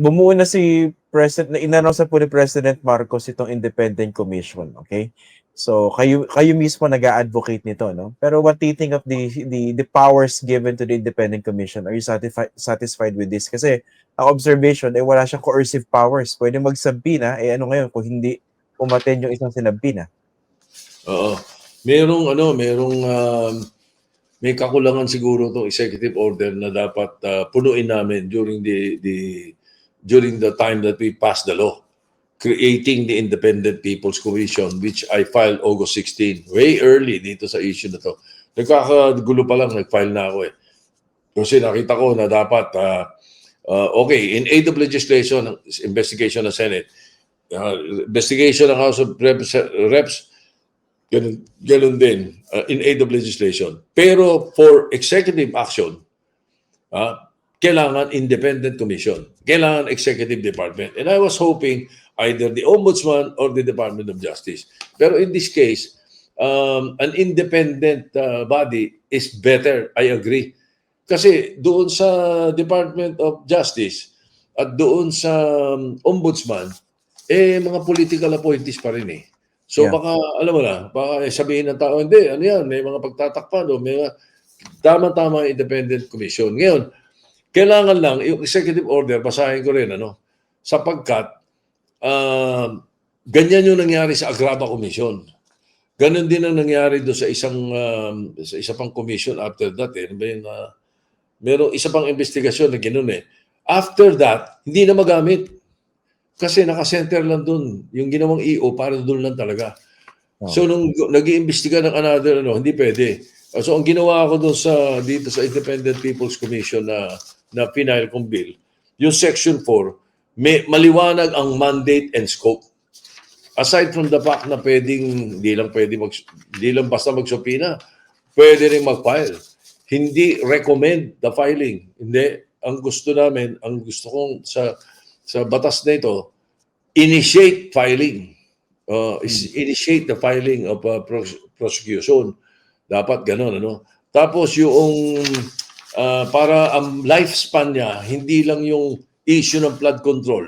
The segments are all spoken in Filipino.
bumuo na si President, na inannounce na po ni President Marcos itong independent commission, okay? So kayo kayo mismo nag-advocate nito, no? Pero what do you think of the the the powers given to the independent commission? Are you satisfied satisfied with this? Kasi ang observation eh wala siyang coercive powers. Pwede magsampina eh ano ngayon kung hindi umaten yung isang sinampina. Oo. Merong ano, merong um, may kakulangan siguro to executive order na dapat uh, punuin namin during the the during the time that we passed the law creating the Independent People's Commission which I filed August 16 way early dito sa issue na to. Nagkakagulo pa lang nag-file na ako eh. Kasi nakita ko na dapat uh, uh, okay in aid of legislation investigation ng Senate uh, investigation ng House of Reps, Reps Ganun, ganun din uh, in aid of legislation. Pero for executive action, ah, kailangan independent commission. Kailangan executive department. And I was hoping either the ombudsman or the Department of Justice. Pero in this case, um, an independent uh, body is better. I agree. Kasi doon sa Department of Justice at doon sa um, ombudsman, eh mga political appointees pa rin eh. So Yeah. baka, alam mo na, baka eh, sabihin ng tao, hindi, ano yan, may mga pagtatakpan o may mga tama-tama independent commission. Ngayon, kailangan lang, yung executive order, basahin ko rin, ano, sapagkat ah, ganyan yung nangyari sa Agraba Commission. Ganon din ang nangyari doon sa isang um, sa isa pang commission after that eh. Ano ba yun, ah, merong isa pang investigasyon na ganoon eh. After that, hindi na magamit. Kasi naka-center lang doon. Yung ginawang EO para doon lang talaga. Oh. So nung nag-iimbestiga ng another ano, hindi pwede. Uh, So ang ginawa ko doon sa dito sa Independent People's Commission na na final kong bill, yung section 4, may maliwanag ang mandate and scope. Aside from the fact na pwedeng hindi lang pwede mag hindi lang basta magsupina, pwede rin mag-file. Hindi recommend the filing. Hindi ang gusto namin, ang gusto kong sa sa batas na ito, initiate filing. Uh, is initiate the filing of uh, pros- prosecution. Dapat ganun, ano? Tapos yung uh, para ang lifespan niya, hindi lang yung issue ng flood control.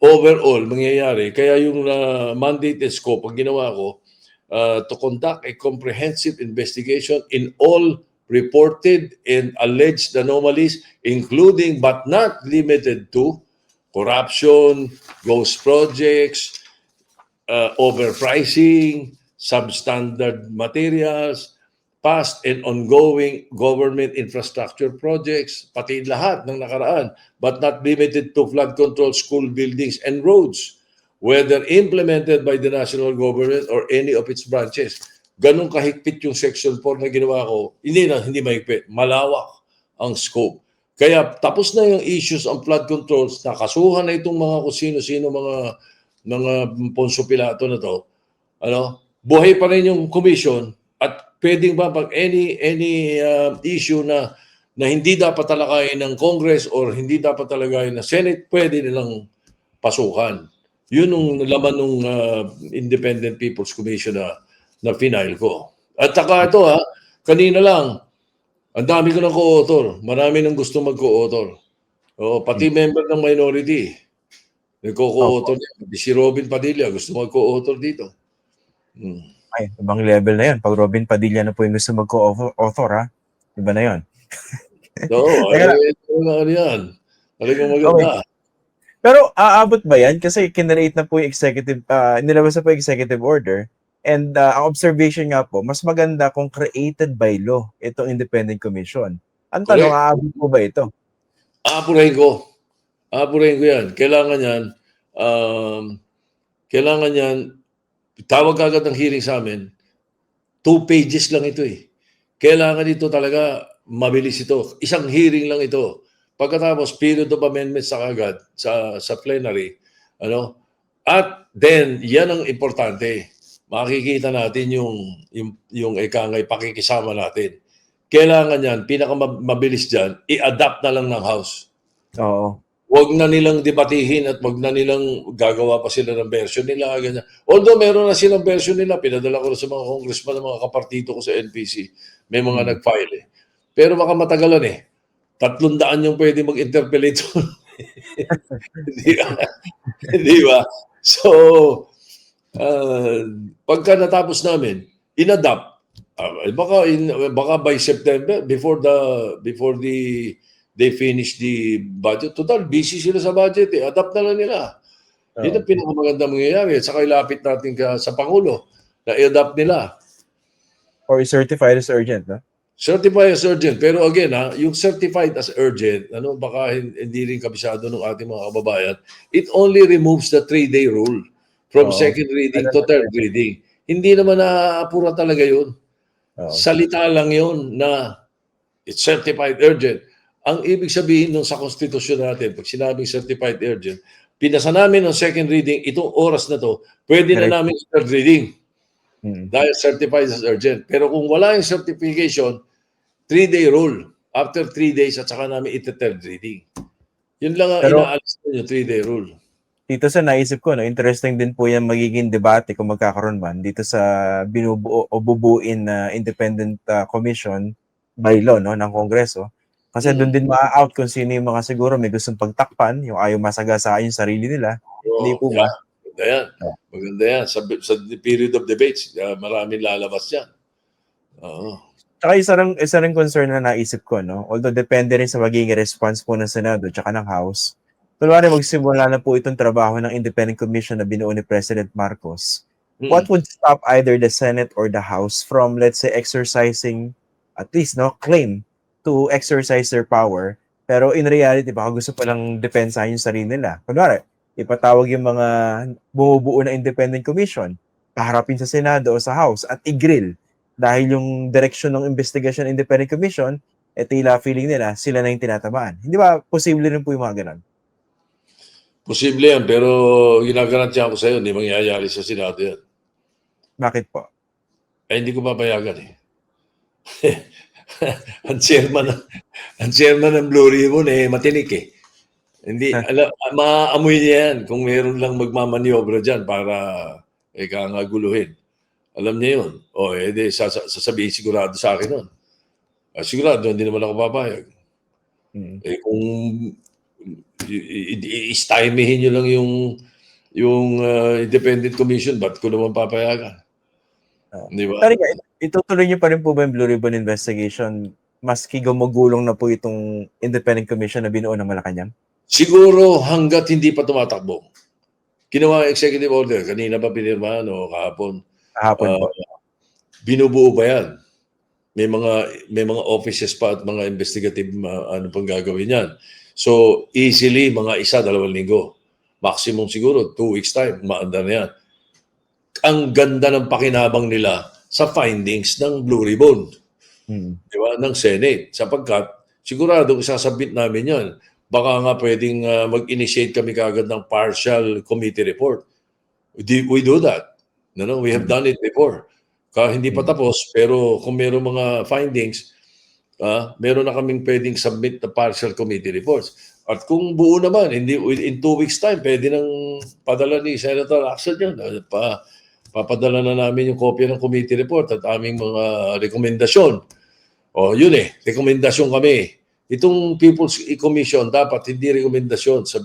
Overall, mangyayari. Kaya yung uh, mandate and scope, ang ginawa ko, uh, to conduct a comprehensive investigation in all reported and alleged anomalies, including but not limited to corruption, ghost projects, uh, overpricing, substandard materials, past and ongoing government infrastructure projects, pati lahat ng nakaraan, but not limited to flood control school buildings and roads, whether implemented by the national government or any of its branches. Ganun kahigpit yung Section 4 na ginawa ko. Hindi na, hindi mahigpit. Malawak ang scope. Kaya tapos na yung issues ang flood controls, nakasuhan na itong mga kung sino-sino mga mga Ponso Pilato na to. Ano? Buhay pa rin yung commission pwedeng ba pag any any uh, issue na na hindi dapat talakayin ng Congress or hindi dapat talakayin ng Senate, pwede nilang pasukan. Yun yung laman ng uh, Independent People's Commission na na final ko. At saka ito ha, kanina lang, ang dami ko ng co-author. Marami nang gusto mag-co-author. O, pati member ng minority. Nagko-co-author Si Robin Padilla gusto mag-co-author dito. Hmm. Ay, ibang level na 'yon. Pag Robin Padilla na po yung gusto mag-co-author ha. Iba na 'yon. Oo, Kaya- eh, ano ano yan. Talagang maganda. Pero aabot ba yan? Kasi kinreate na po yung executive, ah, nilabas na po yung executive order. And ah, ang observation nga po, mas maganda kung created by law itong independent commission. Ang tanong, Correct. aabot po ba ito? Aapurahin ko. Aapurahin ko yan. Kailangan yan, um, kailangan yan, tawag agad ng hearing sa amin, two pages lang ito eh. Kailangan ito talaga, mabilis ito. Isang hearing lang ito. Pagkatapos, period of amendments sa agad sa, sa plenary. Ano? At then, yan ang importante. Makikita natin yung, yung, yung ikangay pakikisama natin. Kailangan yan, pinakamabilis dyan, i-adapt na lang ng House Oo. Wag na nilang debatihin at wag na nilang gagawa pa sila ng version nila. Ganyan. Although meron na silang version nila, pinadala ko na sa mga congressman ng mga kapartito ko sa NPC. May mga Hmm. nag-file eh. Pero baka matagalan eh. Tatlong daan yung pwede mag-interpellate. Di ba? Di ba? So, uh, pagka natapos namin, inadapt. Uh, baka in, baka by September before the before the they finish the budget. Total busy sila sa budget eh. Adapt na lang nila. Yun ang pinakamaganda mangyayari. At saka ilapit natin ka sa Pangulo na i-adapt nila. Or certified as urgent, no? Certified as urgent. Pero again, ha, yung certified as urgent, ano, baka hin- hindi rin kabisado ng ating mga kababayan, it only removes the three-day rule from Oo. second reading to third reading. Hindi naman naaapura talaga yun. Oo. Salita lang yun na it's certified urgent. Ang ibig sabihin nung sa konstitusyon natin, pag sinabing certified urgent, pinasa namin ng second reading, itong oras na to, pwede Correct. na namin third reading Mm. dahil certified as urgent. Pero kung wala yung certification, three-day rule. After three days at saka namin ito third reading. Yun lang ang Pero- inaalis ko yung three-day rule. Dito sa naisip ko, no, interesting din po yung magiging debate kung magkakaroon man dito sa binubuo o bubuin na independent uh, commission by law no, ng Kongreso. Kasi Mm. doon din ma-out kung sino yung mga siguro may gustong pagtakpan, yung ayaw masagasaan yung sarili nila. Hindi po ba? Maganda yan. Yeah. Maganda yan. Sa, sa period of debates, uh, maraming lalabas yan. Oo. Tsaka isa rin, isa rin concern na naisip ko, no? Although depende rin sa magiging response po ng Senado tsaka ng House. Kunwari magsimula na po itong trabaho ng Independent Commission na binuo ni President Marcos. Mm. What would stop either the Senate or the House from, let's say, exercising, at least, no, claim to exercise their power. Pero in reality, baka gusto pa lang depensahin yung sarili nila. Kunwari, ipatawag yung mga bumubuo na Independent Commission, paharapin sa Senado o sa House at i-grill dahil yung direction ng investigation Independent Commission, eh tila feeling nila, sila na yung tinatamaan. Hindi ba posible rin po yung mga ganun? Posible yan, pero ginagarantiya ko sa'yo, hindi mangyayari sa Senado yan. Bakit po? Eh, hindi ko papayagan eh. ang chairman ang chairman ng Blue Ribbon eh matinik eh. Hindi ala, maaamoy niya yan kung meron lang magmamaniobra diyan para eh kangaguluhin. Alam niya 'yun. O eh di sasa- sasabihin sigurado sa akin nun. Ah, sigurado hindi naman ako papayag. Mm. Eh kung i- i- i- istaymihin niyo lang yung yung ah, independent commission, ba't ko naman papayagan? Oo. Di ba? Nga, itutuloy niyo pa rin po ba yung Blue Ribbon investigation maski gumugulong na po itong Independent Commission na binuo ng Malacanang? Siguro hanggat hindi pa tumatakbo. Ginawa executive order, kanina pa pinirmahan o kahapon. Kahapon Ah, po. binubuo pa yan. May mga may mga offices pa at mga investigative ma- ano pang gagawin yan. So easily mga isa dalawang linggo. Maximum siguro two weeks time maandar na yan. Ang ganda ng pakinabang nila sa findings ng Blue Ribbon Mm. di ba, ng Senate. Sapagkat, sigurado isasabit namin yan. Baka nga pwedeng ah, mag-initiate kami kagad ng partial committee report. We do, that. No, no, we have done it before. Ka, hindi pa tapos, pero kung meron mga findings, ah, meron na kaming pwedeng submit na partial committee reports. At kung buo naman, hindi, in two weeks time, pwede nang padala ni Senator Axel yan. Ah, Pa, papadala na namin yung kopya ng committee report at aming mga rekomendasyon. O, yun eh, rekomendasyon kami. Itong People's Commission dapat hindi rekomendasyon sa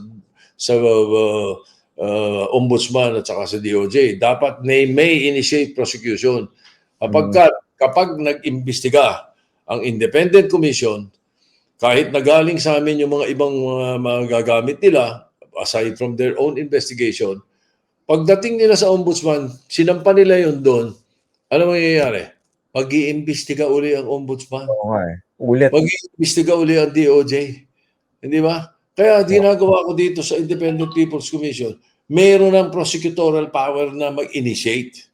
sa uh, uh, ombudsman at saka sa DOJ. Dapat may, may initiate prosecution. Kapag, kapag nag-imbestiga ang independent commission, kahit nagaling sa amin yung mga ibang mga, mga gagamit nila, aside from their own investigation, pagdating nila sa ombudsman, sinampa nila yun doon, ano mangyayari? Mag-iimbestiga uli ang ombudsman. Oo nga eh. Ulit. Mag-iimbestiga uli ang DOJ. Hindi ba? Kaya ginagawa ko dito sa Independent People's Commission, meron ng prosecutorial power na mag-initiate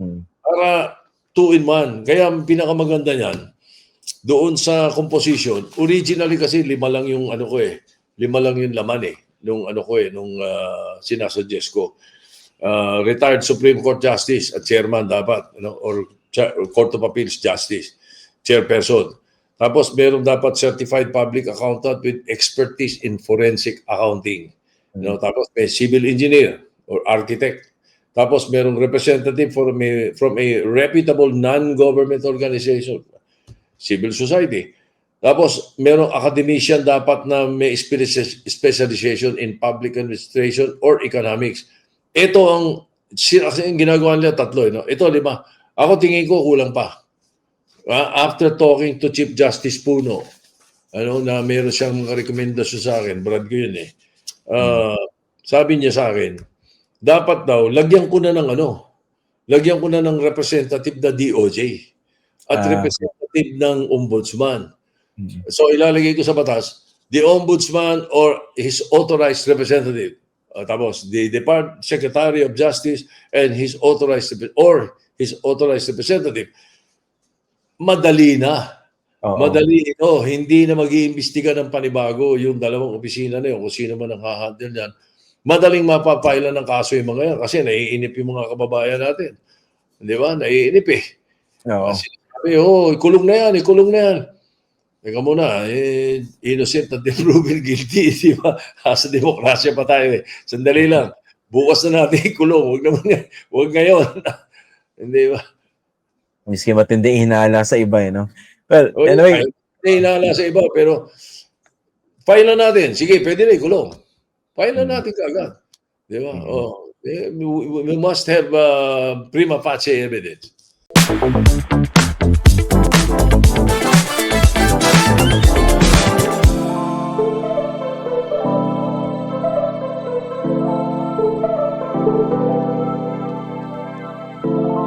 Mm. para two in one. Kaya ang pinakamaganda niyan, doon sa composition, originally kasi lima lang yung ano ko eh, lima lang yung laman eh, nung ano ko eh, nung uh, sinasuggest ko. Uh, retired Supreme Court Justice at chairman dapat, you know, or, Court of Appeals Justice, chairperson. Tapos meron dapat certified public accountant with expertise in forensic accounting. You know, tapos may civil engineer or architect. Tapos merong representative from a, from a reputable non-government organization, civil society. Tapos, merong academician dapat na may speci- specialization in public administration or economics. Ito ang, ang ginagawa nila tatlo, eh, no? ito lima. Ako tingin ko kulang pa. Ah, after talking to Chief Justice Puno, ano, na meron siyang mga rekomendasyon sa akin, Brad ko yun eh. Ah, Sabi niya sa akin, dapat daw, lagyan ko na ng ano, lagyan ko na ng representative na DOJ at Ah. representative ng ombudsman. Mm. So ilalagay ko sa batas, the ombudsman or his authorized representative. Uh, tapos, the Depart Secretary of Justice and his authorized or his authorized representative. Madali na. Oo. Madali ito. Hindi na mag-iimbestiga ng panibago yung dalawang opisina na yun, kung sino man ang hahandle niyan. Madaling mapapailan ng kaso yung mga yan kasi naiinip yung mga kababayan natin. Di ba? Naiinip eh. Oo. Kasi sabi, oh, ikulong na yan, ikulong na yan. Teka muna, eh, innocent at proven guilty, di ba? Sa demokrasya pa tayo eh. Sandali lang. Bukas na natin ikulong. Huwag naman, huwag ngayon. Hindi ba? Miski matindi hinala sa iba, eh, no? Well, O, anyway, Hindi hinala sa iba, pero file na natin. Sige, pwede na ikulong. File na natin kaagad. Di ba? Mm. Oh, eh, we, we must have uh, prima facie evidence.